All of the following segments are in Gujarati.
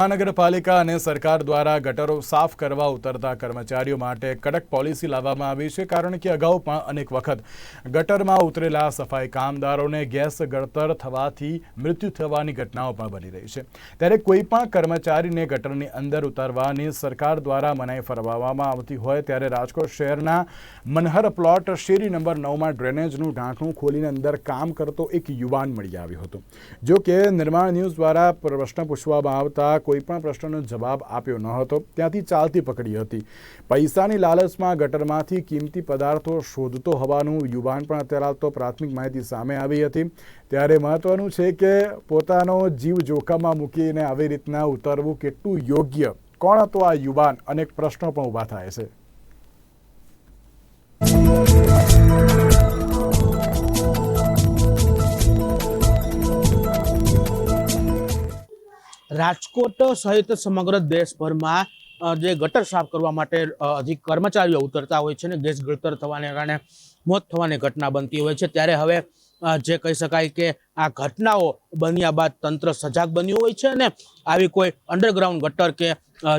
મહાનગરપાલિકા અને સરકાર દ્વારા ગટરો સાફ કરવા ઉતરતા કર્મચારીઓ માટે કડક પોલિસી લાવવામાં આવી છે, કારણ કે અગાઉ પણ અનેક વખત ગટરમાં ઉતરેલા સફાઈ કામદારોને ગેસ ગળતર થવાથી મૃત્યુ થવાની ઘટનાઓ પણ બની રહી છે. ત્યારે કોઈ પણ કર્મચારીને ગટરની અંદર ઉતારવાની સરકાર દ્વારા મનાઈ ફરમાવવામાં આવતી હોય, ત્યારે રાજકોટ શહેરના મનહર પ્લોટ શેરી નંબર નવમાં ડ્રેનેજનું ઢાંકણું ખોલીને અંદર કામ કરતો એક યુવાન મળી આવ્યો હતો. જો કે નિર્માણ ન્યૂઝ દ્વારા પ્રશ્ન પૂછવામાં આવતા કોઈ પણ પ્રશ્નનો જવાબ આપ્યો ન હતો, ત્યાંથી ચાલતી પકડી હતી. પૈસાની લાલચમાં ગટરમાંથી કિંમતી પદાર્થો શોધતો હોવાનું યુવાન પણ અત્યારે હાલ પ્રાથમિક માહિતી સામે આવી હતી. ત્યારે મહત્વનું છે કે પોતાનો જીવ જોખમમાં મૂકીને આવી રીતના ઉતરવું કેટલું યોગ્ય? કોણ હતો આ યુવાન? અનેક પ્રશ્નો પણ ઊભા થાય છે. રાજકોટ સહિત સમગ્ર દેશભરમાં જે ગટર સાફ કરવા માટે અધિક કર્મચારીઓ ઉતરતા હોય છે ને ગેસ ગળતર થવાને કારણે મોત થવાની ઘટના બનતી હોય છે. ત્યારે હવે જે કહી શકાય કે આ ઘટનાઓ બન્યા બાદ તંત્ર સજાગ બન્યું હોય છે અને આવી કોઈ અંડરગ્રાઉન્ડ ગટર કે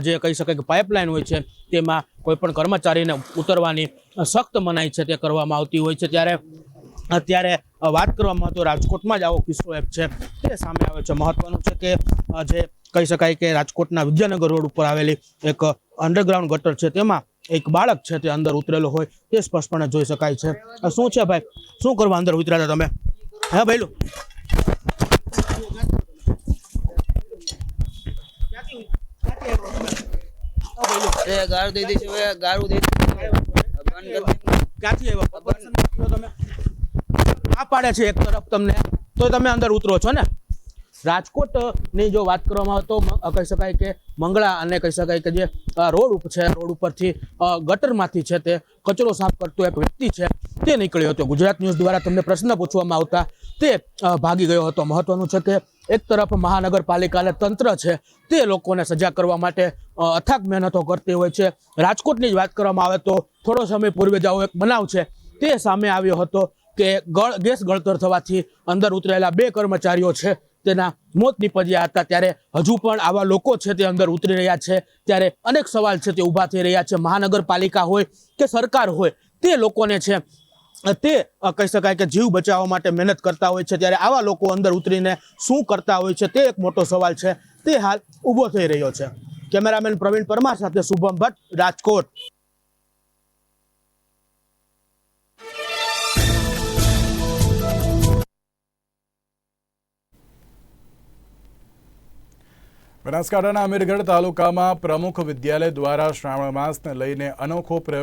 જે કહી શકાય કે પાઇપલાઇન હોય છે, તેમાં કોઈ પણ કર્મચારીને ઉતરવાની સખ્ત મનાઈ છે તે કરવામાં આવતી હોય છે. ત્યારે અત્યારે વાત કરવામાં તો રાજકોટમાં જ આવો કિસ્સો એક છે. તે સામે આવે છે. મહત્વનું છે કે જે કહી શકાય કે રાજકોટના વિદ્યાનગર રોડ ઉપર આવેલી એક અંડરગ્રાઉન્ડ ગટર છે તેમાં એક બાળક છે તે અંદર ઉતરેલો હોય તે સ્પષ્ટપણે જોઈ શકાય છે. શું છે ભાઈ? શું કરવા અંદર ઉતર્યા તમે? હા ભાઈ. ક્યાંથી આવ્યા? પાડે છે એક તરફ તમને, તો તમે અંદર ઉતરો છો ને. રાજકોટની જો વાત કરવામાં તો કહી શકાય કે મંગળા અને કહી શકાય કે જે રોડ ઉપર છે, રોડ ઉપરથી ગટરમાંથી છે તે કચરો સાફ કરતો એક વ્યક્તિ છે, તે નીકળ્યો હતો. ગુજરાત ન્યૂઝ દ્વારા તમને પ્રશ્ન પૂછવામાં આવતા તે ભાગી ગયો હતો. મહત્વનું છે કે એક તરફ મહાનગરપાલિકા તંત્ર છે તે લોકોને સજા કરવા માટે અથાક મહેનતો કરતી હોય છે. રાજકોટની જ વાત કરવામાં આવે તો થોડો સમય પૂર્વે જ આવો એક બનાવ છે. તે સામે આવ્યો હતો. કે ગેસ ગળતર થવાથી અંદર ઉતરેલા બે કર્મચારીઓ છે, તેના મોત નીપજ્યા હતા. ત્યારે હજુ પણ આવા લોકો છે તે અંદર ઉતરી રહ્યા છે. ત્યારે અનેક સવાલ છે તે ઊભા થઈ રહ્યા છે. મહાનગરપાલિકા હોય કે સરકાર હોય, તે લોકોને છે, તે કહી શકાય કે જીવ બચાવવા માટે મહેનત કરતા હોય છે. ત્યારે આવા લોકો અંદર ઉતરીને શું કરતા હોય છે તે એક મોટો સવાલ છે. તે હાલ ઊભો થઈ રહ્યો છે. કેમેરામેન પ્રવીણ પરમાર સાથે શુભમ ભટ્ટ, રાજકોટ. બનાસકાંઠાના અમીરગઢ તાલુકામાં પ્રમુખ વિદ્યાલય દ્વારા શ્રાવણ માસને લઈને અનોખો પ્રયોગ